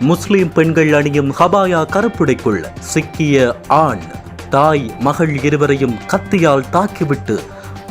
முஸ்லிம் பெண்கள் அணியும் ஹபாயா கருப்புடைக்குள் சிக்கிய ஆண். தாய் மகள் இருவரையும் கத்தியால் தாக்கிவிட்டு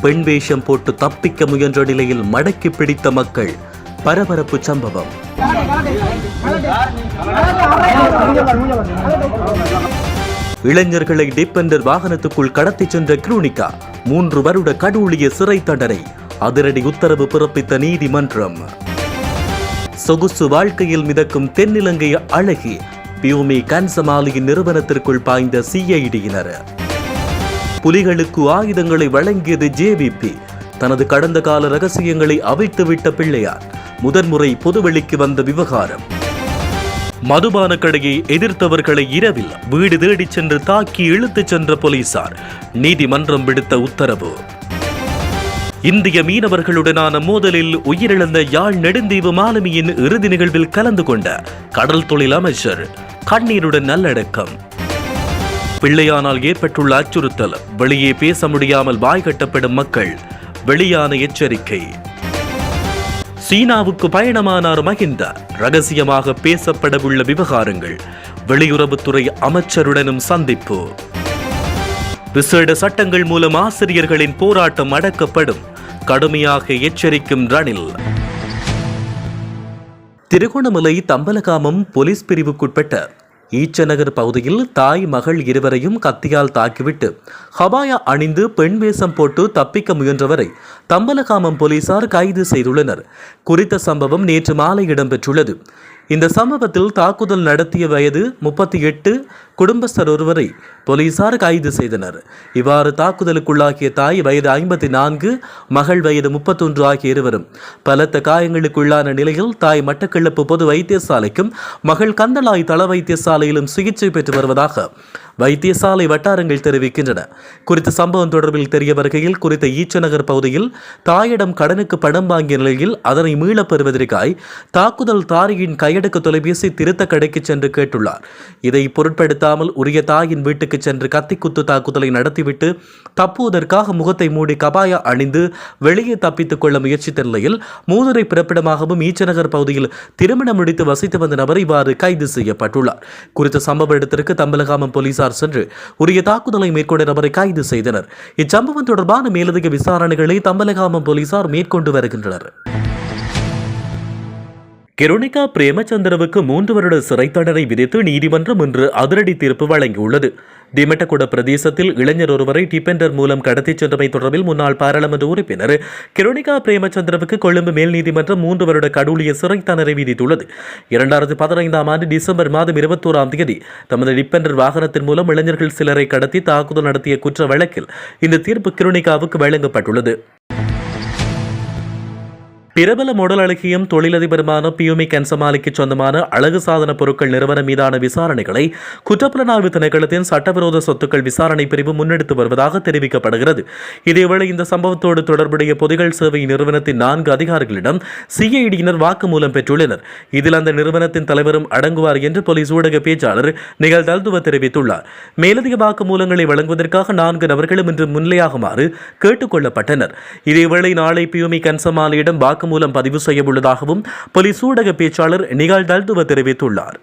பெண் வேஷம் போட்டு தப்பிக்க முயன்ற நிலையில் மடக்கி பிடித்த மக்கள் பரபரப்பு சம்பவம். இளைஞர்களை டிப்பெண்டர் வாகனத்துக்குள் கடத்தி சென்ற குரூனிகா மூன்று வருட கடூழிய சிறை தண்டனை. அதிரடி உத்தரவு பிறப்பித்த நீதிமன்றம். சொகுசு வாழ்க்கையில் மிதக்கும் தென்னிலங்கை அழகி பியூமி கன்சமாலியின் நிறுவனத்திற்குள் பாய்ந்த சிஐடியினர் புலிகளுக்கு ஆயுதங்களை வழங்கியது ஜேவிபி தனது கடந்த கால ரகசியங்களை அவிழ்த்துவிட்ட பிள்ளையார். முதன்முறை பொதுவெளிக்கு வந்த விவகாரம். மதுபான கடையை எதிர்த்தவர்களை இரவில் வீடு தேடிச் சென்று தாக்கி இழுத்துச் சென்ற போலீசார். நீதிமன்றம் விடுத்த உத்தரவு. இந்திய மீனவர்களுடனான மோதலில் உயிரிழந்த யாழ் நெடுந்தீவு மாலுமியின் இறுதி நிகழ்வில் கலந்து கொண்ட கடல் தொழில் அமைச்சர் கண்ணீருடன் நல்லடக்கம். பிள்ளையானால் ஏற்பட்டுள்ள அச்சுறுத்தல் வெளியே பேச முடியாமல் வாய் கட்டப்படும் மக்கள் வெளியான எச்சரிக்கை. சீனாவுக்கு பயணமானார் மகிந்த ரகசியமாக பேசப்படவுள்ள விவகாரங்கள் வெளியுறவுத்துறை அமைச்சருடனும் சந்திப்பு. விசேட சட்டங்கள் மூலம் ஆசிரியர்களின் போராட்டம் அடக்கப்படும். கடுமையாக எச்சரிக்கும் ரணில். திருகோணமலை தம்பலகாமம் போலீஸ் பிரிவுக்குட்பட்ட ஈச்சநகர் பகுதியில் தாய் மகள் இருவரையும் கத்தியால் தாக்கிவிட்டு ஹபாயா அணிந்து பெண் வேஷம் போட்டு தப்பிக்க முயன்றவரை தம்பலகாமம் போலீசார் கைது செய்துள்ளனர். குறித்த சம்பவம் நேற்று மாலை இடம்பெற்றுள்ளது. இந்த சம்பவத்தில் தாக்குதல் நடத்திய வயது முப்பத்தி எட்டு குடும்பஸ்தர் ஒருவரை போலீசார் கைது செய்தனர். இவ்வாறு தாக்குதலுக்குள்ளாகிய தாய் வயது ஐம்பத்தி நான்கு மகள் வயது முப்பத்தொன்று ஆகிய இருவரும் பலத்த காயங்களுக்குள்ளான நிலையில் தாய் மட்டக்களப்பு பொது வைத்தியசாலைக்கும் மகள் கந்தளாய் தள வைத்தியசாலையிலும் சிகிச்சை பெற்று வருவதாக வைத்தியசாலை வட்டாரங்கள் தெரிவிக்கின்றன. குறித்த சம்பவம் தொடர்பில் தெரிய வருகையில் குறித்த ஈச்சநகர் பகுதியில் தாயிடம் கடனுக்கு பணம் வாங்கிய நிலையில் அதனை மீளப் பெறுவதற்காய் தாக்குதல் தாரியின் கையடக்க தொலைபேசி திருத்த கடைக்கு சென்று கேட்டுள்ளார். இதை பொருட்படுத்தாமல் உரிய தாயின் வீட்டுக்கு சென்று கத்திக்குத்து தாக்குதலை நடத்திவிட்டு தப்புவதற்காக முகத்தை மூடி கபாயா அணிந்து வெளியே தப்பித்துக் கொள்ள முயற்சித்த நிலையில் மூதுரை பிறப்பிடமாகவும் ஈச்சநகர் பகுதியில் திருமணம் முடித்து வசித்து வந்த நபர் இவ்வாறு கைது செய்யப்பட்டுள்ளார். குறித்த சம்பவ இடத்திற்கு தம்பலகாமம் போலீசார் சென்று உரிய தாக்குதலை மேற்கொண்ட நபரை கைது செய்தனர். இச்சம்பவம் தொடர்பான மேலதிக விசாரணைகளை தம்பலகாமம் போலீசார் மேற்கொண்டு வருகின்றனர். கெருணிகா பிரேமச்சந்திரவுக்கு மூன்று வருட சிறை தண்டனை விதித்து நீதிமன்றம் இன்று அதிரடி தீர்ப்பு வழங்கியுள்ளது. திமெட்டகுட பிரதேசத்தில் இளைஞர் ஒருவரை டிபெண்டர் மூலம் கடத்திச் சென்றமை தொடர்பில் முன்னாள் பாராளுமன்ற உறுப்பினர் கிருணிகா பிரேமச்சந்திரவுக்கு கொழும்பு மேல் நீதிமன்றம் மூன்று வருட கடூழிய சிறை தண்டனை விதித்துள்ளது. இரண்டாயிரத்தி பதினைந்தாம் ஆண்டு டிசம்பர் மாதம் இருபத்தோராம் தேதி தமது டிபெண்டர் வாகனத்தின் மூலம் இளைஞர்கள் சிலரை கடத்தி தாக்குதல் நடத்திய குற்ற வழக்கில் இந்த தீர்ப்பு கிருணிகாவுக்கு வழங்கப்பட்டுள்ளது. பிரபல மொடல் அழகியும் தொழிலதிபருமான பியூமி கன்சமாலிக்கு சொந்தமான அழகு சாதன பொருட்கள் நிறுவனம் மீதான விசாரணைகளை குற்றப்புலனாய்வு திணைக்களத்தின் சட்டவிரோத சொத்துக்கள் விசாரணை பிரிவு முன்னெடுத்து வருவதாக தெரிவிக்கப்படுகிறது. இதேவேளை இந்த சம்பவத்தோடு தொடர்புடைய பொதிகள் சேவை நிறுவனத்தின் நான்கு அதிகாரிகளிடம் சிஐடியினர் வாக்குமூலம் பெற்றுள்ளனர். இதில் அந்த நிறுவனத்தின் தலைவரும் அடங்குவார் என்று போலீஸ் ஊடக பேச்சாளர் நிகழ் தல்துவ தெரிவித்துள்ளார். மேலதிக வாக்குமூலங்களை வழங்குவதற்காக நான்கு நபர்களும் இன்று முன்னிலையாகுமாறு கேட்டுக் கொள்ளப்பட்டனர். இதேவேளை நாளை பியூமி கன்சமாலியிடம் வாக்கு மூலம் பதிவு செய்ய உள்ளதாகவும் போலீஸ் ஊடக பேச்சாளர் நிகால் டல்துவ தெரிவித்துள்ளார்.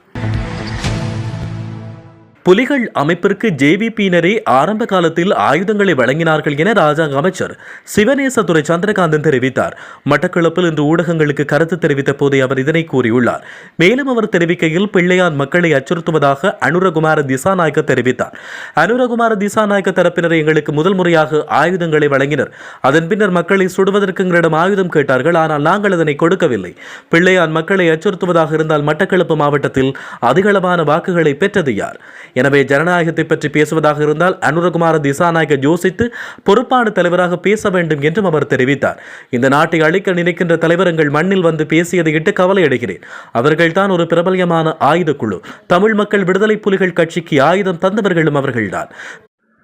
புலிகள் அமைப்பிற்கு ஜேவிபியினரே ஆரம்ப காலத்தில் ஆயுதங்களை வழங்கினார்கள் என ராஜாங்க அமைச்சர் சிவநேசதுரை சந்திரகாந்தன் தெரிவித்தார். மட்டக்களப்பில் இன்று ஊடகங்களுக்கு கருத்து தெரிவித்த போதே அவர் இதனை கூறியுள்ளார். மேலும் அவர் தெரிவிக்கையில் பிள்ளையான் மக்களை அச்சுறுத்துவதாக அனுரகுமார திசாநாயக்க தெரிவித்தார். அனுரகுமார திசாநாயக்க தரப்பினர் எங்களுக்கு முதல் முறையாக ஆயுதங்களை வழங்கினர். அதன் பின்னர் மக்களை சுடுவதற்கு எங்களிடம் ஆயுதம் கேட்டார்கள். ஆனால் நாங்கள் அதனை கொடுக்கவில்லை. பிள்ளையான் மக்களை அச்சுறுத்துவதாக இருந்தால் மட்டக்களப்பு மாவட்டத்தில் அதிகளவான வாக்குகளை பெற்றது யார்? எனவே ஜனநாயகத்தை பற்றி பேசுவதாக இருந்தால் அனுரகுமார திசாநாயக யோசித்து பொறுப்பான தலைவராக பேச வேண்டும் என்றும் அவர் தெரிவித்தார். இந்த நாட்டை அழிக்க நினைக்கின்ற தலைவர் எங்கள் மண்ணில் வந்து பேசியதை இட்டு கவலை அடைகிறேன் அவர்கள்தான் ஒரு பிரபல்யமான ஆயுத குழு தமிழ் மக்கள் விடுதலை புலிகள் கட்சிக்கு ஆயுதம் தந்தவர்களும் அவர்கள்தான்.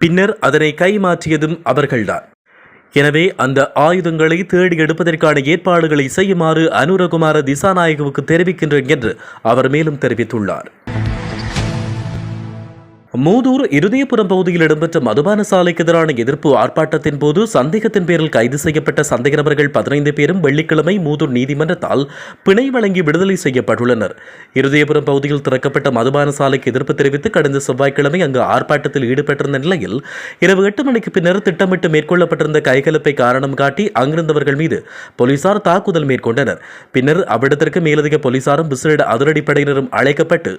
பின்னர் அதனை கைமாற்றியதும் அவர்கள்தான். எனவே அந்த ஆயுதங்களை தேடி எடுப்பதற்கான ஏற்பாடுகளை செய்யுமாறு அனுரகுமார திசாநாயகவுக்கு தெரிவிக்கின்றேன் என்று அவர் மேலும் தெரிவித்துள்ளார். மூதூர் இருதயபுரம் பகுதியில் இடம்பெற்ற மதுபான சாலைக்கு எதிரான எதிர்ப்பு ஆர்ப்பாட்டத்தின் போது சந்தேகத்தின் பேரில் கைது செய்யப்பட்ட சந்தேக நபர்கள் பதினைந்து பேரும் வெள்ளிக்கிழமை மூதூர் நீதிமன்றத்தால் பிணை வழங்கி விடுதலை செய்யப்பட்டுள்ளனர். இருதயபுரம் பகுதியில் திறக்கப்பட்ட மதுபான சாலைக்கு எதிர்ப்பு தெரிவித்து கடந்த செவ்வாய்க்கிழமை அங்கு ஆர்ப்பாட்டத்தில் ஈடுபட்டிருந்த நிலையில் இரவு எட்டு மணிக்கு பின்னர் திட்டமிட்டு மேற்கொள்ளப்பட்டிருந்த கைகலப்பை காரணம் காட்டி அங்கிருந்தவர்கள் மீது போலீசார் தாக்குதல் மேற்கொண்டனர். பின்னர் அவ்விடத்திற்கு மேலதிக போலீசாரும் விசேட அதிரடிப்படையினரும் அழைக்கப்பட்டு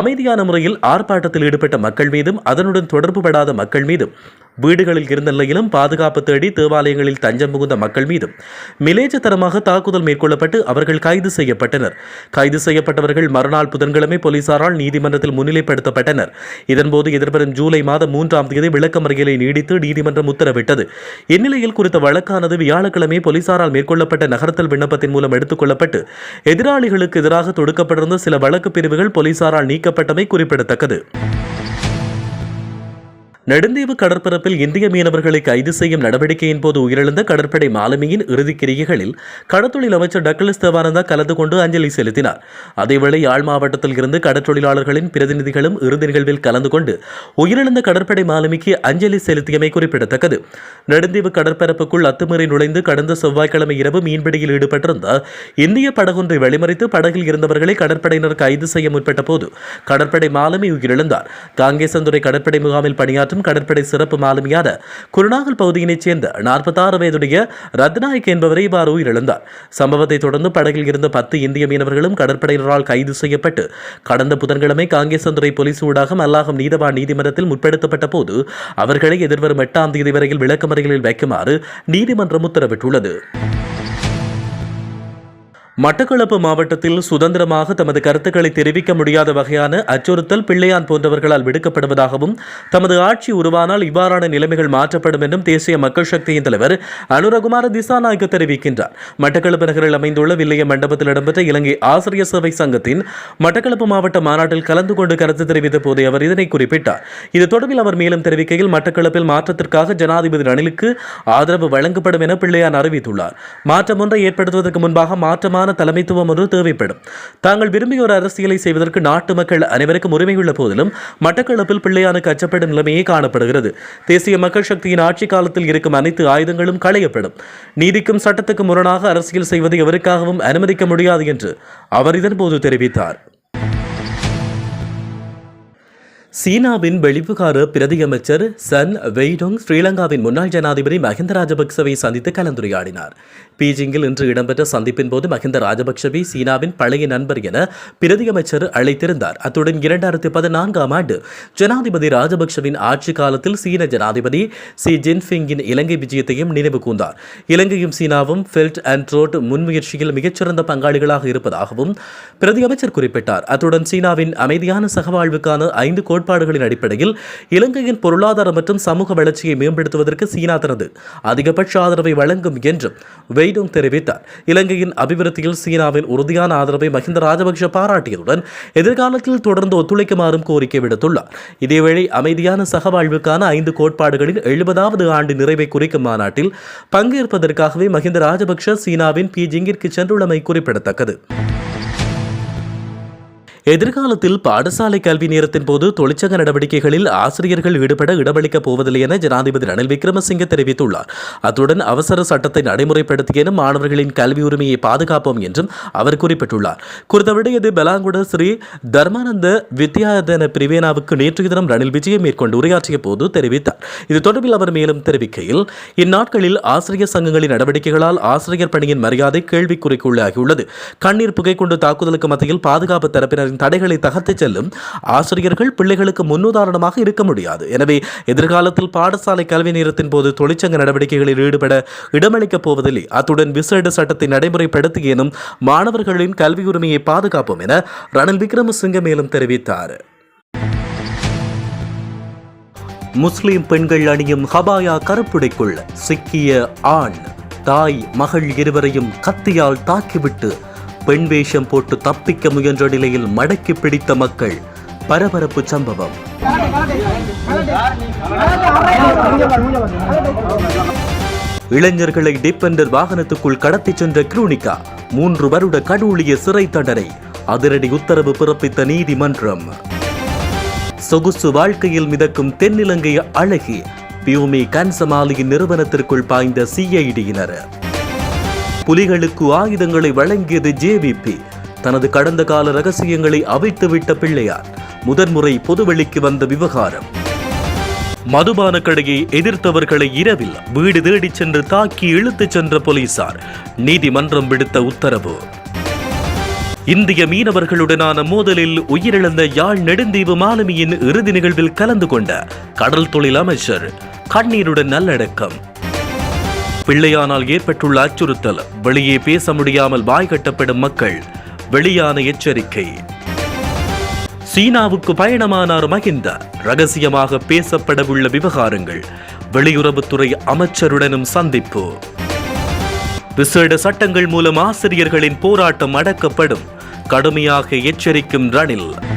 அமைதியான முறையில் ஆர்ப்பாட்டத்தில் ஈடுபட்ட மக்கள் மீதும் அதனுடன் தொடர்புபடாத மக்கள் மீதும் வீடுகளில் இருந்த நிலையிலும் பாதுகாப்பு தேடி தேவாலயங்களில் தஞ்சம் புகுந்த மக்கள் மீதும் மிலேச்சத்தனமாக தாக்குதல் மேற்கொள்ளப்பட்டு அவர்கள் கைது செய்யப்பட்டனர். கைது செய்யப்பட்டவர்கள் மறுநாள் புதன்கிழமை போலீசாரால் நீதிமன்றத்தில் முன்னிலைப்படுத்தப்பட்டனர். இதன்போது எதிர்வரும் ஜூலை மாதம் மூன்றாம் தேதி விளக்கமறியலை நீடித்து நீதிமன்றம் உத்தரவிட்டது. இந்நிலையில் குறித்த வழக்கானது வியாழக்கிழமை போலீசாரால் மேற்கொள்ளப்பட்ட நகர்த்தல் விண்ணப்பத்தின் மூலம் எடுத்துக் கொள்ளப்பட்டு எதிராளிகளுக்கு எதிராக தொடுக்கப்பட்டிருந்த சில வழக்கு பிரிவுகள் போலீசாரால் நீக்கப்பட்டமை குறிப்பிடத்தக்கது. நெடுந்தீவு கடற்பரப்பில் இந்திய மீனவர்களை கைது செய்யும் நடவடிக்கையின் போது உயிரிழந்த கடற்படை மாலுமியின் இறுதிக் கிரியைகளில் கடத்தொழில் அமைச்சர் டக்ளஸ் தேவானந்தா கலந்து கொண்டு அஞ்சலி செலுத்தினார். அதேவேளை யாழ் மாவட்டத்தில் இருந்து கடற்தொழிலாளர்களின் பிரதிநிதிகளும் இறுதி நிகழ்வில் கலந்து கொண்டு உயிரிழந்த கடற்படை மாலுமிக்கு அஞ்சலி செலுத்தியமை குறிப்பிடத்தக்கது. நெடுந்தீவு கடற்பரப்புக்குள் அத்துமீறி நுழைந்து கடந்த செவ்வாய்க்கிழமை இரவு மீன்பிடியில் ஈடுபட்டிருந்த இந்திய படகொன்றை வழிமறித்து படகில் இருந்தவர்களை கடற்படையினர் கைது செய்ய முற்பட்ட போது கடற்படை மாலுமி உயிரிழந்தார். காங்கேசந்துறை கடற்படை முகாமில் பணியாற்றும் மற்றும் கடற்படை சிறப்பு மாலுமியான குருநாகல் பகுதியினைச் சேர்ந்த நாற்பத்தாறு வயதுடைய ரத்நாயக் என்பவரை இவ்வாறு உயிரிழந்தார். சம்பவத்தை தொடர்ந்து படகில் இருந்த பத்து இந்திய மீனவர்களும் கடற்படையினரால் கைது செய்யப்பட்டு கடந்த புதன்கிழமை காங்கேசந்துறை போலீஸ் ஊடாக மல்லாகம் நீதவான் நீதிமன்றத்தில் முற்படுத்தப்பட்ட போது அவர்களை எதிர்வரும் எட்டாம் தேதி வரையில் விளக்கமறைகளில் வைக்குமாறு நீதிமன்றம் உத்தரவிட்டுள்ளது. மட்டக்களப்பு மாவட்டத்தில் சுதந்திரமாக தமது கருத்துக்களை தெரிவிக்க முடியாத வகையான அச்சுறுத்தல் பிள்ளையான் போன்றவர்களால் விடுக்கப்படுவதாகவும் தமது ஆட்சி உருவானால் இவ்வாறான நிலைமைகள் மாற்றப்படும் என்றும் தேசிய மக்கள் சக்தியின் தலைவர் அனுரகுமார திசாநாயக்க தெரிவிக்கின்றார். மட்டக்களப்பு நகரில் அமைந்துள்ள வில்லைய மண்டபத்தில் இடம்பெற்ற இலங்கை ஆசிரியர் சேவை சங்கத்தின் மட்டக்களப்பு மாவட்ட மாநாட்டில் கலந்து கொண்டு கருத்து தெரிவித்த போதே அவர் இதனை குறிப்பிட்டார். இது தொடர்பில் அவர் மேலும் தெரிவிக்கையில் மட்டக்களப்பில் மாற்றத்திற்காக ஜனாதிபதி ரணிலுக்கு ஆதரவு வழங்கப்படும் என பிள்ளையான் அறிவித்துள்ளார். மாற்றம் ஒன்றை ஏற்படுத்துவதற்கு முன்பாக மாற்றமான சிறப்பான தலைமைத்துவம் ஒன்று தேவைப்படும். தாங்கள் விரும்பிய ஒரு அரசியலை செய்வதற்கு நாட்டு மக்கள் அனைவருக்கும் உரிமையுள்ள போதிலும் மட்டக்களப்பில் பிள்ளையானுக்கு அச்சப்படும் நிலைமையே காணப்படுகிறது. தேசிய மக்கள் சக்தியின் ஆட்சி காலத்தில் இருக்கும் அனைத்து ஆயுதங்களும் களையப்படும். நீதிக்கும் சட்டத்துக்கும் முரணாக அரசியல் செய்வதை எவருக்காகவும் அனுமதிக்க முடியாது என்று அவர் இதன்போது தெரிவித்தார். சீனாவின் வெளிவுகார பிரதியமைச்சர் சன் வெய்டோங் ஸ்ரீலங்காவின் முன்னாள் ஜனாதிபதி மஹிந்த ராஜபக்சவை சந்தித்து கலந்துரையாடினார். பீஜிங்கில் இன்று இடம்பெற்ற சந்திப்பின் போது மஹிந்த ராஜபக்சவை சீனாவின் பழைய நண்பர் என பிரதியமைச்சர் அழைத்திருந்தார். அத்துடன் இரண்டாயிரத்தி பதினான்காம் ஆண்டு ஜனாதிபதி ராஜபக்சவின் ஆட்சி காலத்தில் சீன ஜனாதிபதி சி ஜின்பிங்கின் இலங்கை விஜயத்தையும் நினைவு கூர்ந்தார். இலங்கையும் சீனாவும் ஃபெல்ட் அண்ட் ரோட் முன்முயற்சியில் மிகச்சிறந்த பங்காளிகளாக இருப்பதாகவும் பிரதியமைச்சர் குறிப்பிட்டார். அத்துடன் சீனாவின் அமைதியான சகவாழ்வுக்கான ஐந்து கோட்பாடுகளின் அடிப்படையில் இலங்கையின் பொருளாதார மற்றும் சமூக வளர்ச்சியை மேம்படுத்துவதற்கு சீனா தனது அதிகபட்ச ஆதரவை வழங்கும் என்றும் வெய்டோங் தெரிவித்தார். இலங்கையின் அபிவிருத்தியில் சீனாவின் உறுதியான ஆதரவை மஹிந்த ராஜபக்ஷ பாராட்டியதுடன் எதிர்காலத்தில் தொடர்ந்து ஒத்துழைக்குமாறும் கோரிக்கை விடுத்துள்ளார். இதேவேளை அமைதியான சகவாழ்வுக்கான ஐந்து கோட்பாடுகளின் எழுபதாவது ஆண்டு நிறைவை குறிக்கும் மாநாட்டில் பங்கேற்பதற்காகவே மஹிந்த ராஜபக்ஷ சீனாவின் பீஜிங்கிற்கு சென்றுள்ளமை குறிப்பிடத்தக்கது. எதிர்காலத்தில் பாடசாலை கல்வி நேரத்தின் போது தொழிற்சங்க நடவடிக்கைகளில் ஆசிரியர்கள் ஈடுபட இடமளிக்கப் போவதில்லை என ஜனாதிபதி ரணில் விக்ரமசிங்க தெரிவித்துள்ளார். அத்துடன் அவசர சட்டத்தை நடைமுறைப்படுத்திய மாணவர்களின் கல்வி உரிமையை பாதுகாப்போம் என்றும் அவர் குறிப்பிட்டுள்ளார். குறித்த விடயது பெலாங்குட ஸ்ரீ தர்மானந்த வித்யாதன பிரிவேனாவுக்கு நேற்றைய தினம் ரணில் விஜயம் மேற்கொண்டு உரையாற்றிய போது தெரிவித்தார். இது தொடர்பில் அவர் மேலும் தெரிவிக்கையில் இந்நாட்களில் ஆசிரியர் சங்கங்களின் நடவடிக்கைகளால் ஆசிரியர் பணியின் மரியாதை கேள்விக்குறிக்குள்ளாகியுள்ளது. கண்ணீர் புகை கொண்டு தாக்குதலுக்கு மத்தியில் பாதுகாப்பு தரப்பினரின் தடைகளை தகர்த்துச் செல்லும் ஆசிரியர்கள் பிள்ளைகளுக்கு முன்னுதாரணமாக இருக்க முடியாது. எனவே எதிர்காலத்தில் பாடசாலை கல்வி நேரத்தின் போது தொழிற்சங்க நடவடிக்கைகளில் ஈடுபட இடமளிக்கப் போவதில்லை. அத்துடன் விசேட சட்டத்தை நடைமுறைப்படுத்தியேனும் மாணவர்களின் கல்வி உரிமையை பாதுகாப்போம் என ரணில் விக்ரமசிங்க மேலும் தெரிவித்தார். முஸ்லிம் பெண்கள் அணியும் ஹபாயா கருப்புடைக்குள் சிக்கிய ஆண் தாய் மகள் இருவரையும் கத்தியால் தாக்கிவிட்டு பெண் வேஷம் போட்டு தப்பிக்க முயன்ற நிலையில் மடக்கி பிடித்த மக்கள் பரபரப்பு சம்பவம். இளைஞர்களை டிபெண்டர் வாகனத்துக்குள் கடத்திச் சென்ற குரூனிகா மூன்று வருட கடூழிய சிறை தண்டனை அதிரடி உத்தரவு பிறப்பித்த நீதிமன்றம். சொகுசு வாழ்க்கையில் மிதக்கும் தென்னிலங்கை அழகி பியூமி கன்சமாலியின் நிறுவனத்திற்குள் பாய்ந்த சிஐடியினர் புலிகளுக்கு ஆயுதங்களை வழங்கியது ஜேவிபி. தனது கடந்த கால ரகசியங்களை அவிழ்த்துவிட்ட பிள்ளையார். முதன்முறை பொதுவெளிக்கு வந்த விவகாரம். மதுபான கடையை எதிர்த்தவர்களை இரவில் வீடு தேடிச் சென்று தாக்கி இழுத்துச் சென்ற போலீசார். நீதிமன்றம் விடுத்த உத்தரவு. இந்திய மீனவர்களுடனான மோதலில் உயிரிழந்த யாழ் நெடுந்தீவு மாலுமியின் இறுதி நிகழ்வில் கலந்து கொண்ட கடல் தொழில் அமைச்சர் கண்ணீருடன் நல்லடக்கம். பிள்ளையானால் ஏற்பட்டுள்ள அச்சுறுத்தல். வெளியே பேச முடியாமல் வாய் கட்டப்படும் மக்கள் வெளியான எச்சரிக்கை. சீனாவுக்கு பயணமானார் மகிந்த. ரகசியமாக பேசப்படவுள்ள விவகாரங்கள். வெளியுறவுத்துறை அமைச்சருடனும் சந்திப்பு. விசேட சட்டங்கள் மூலம் ஆசிரியர்களின் போராட்டம் அடக்கப்படும். கடுமையாக எச்சரிக்கும் ரணில்.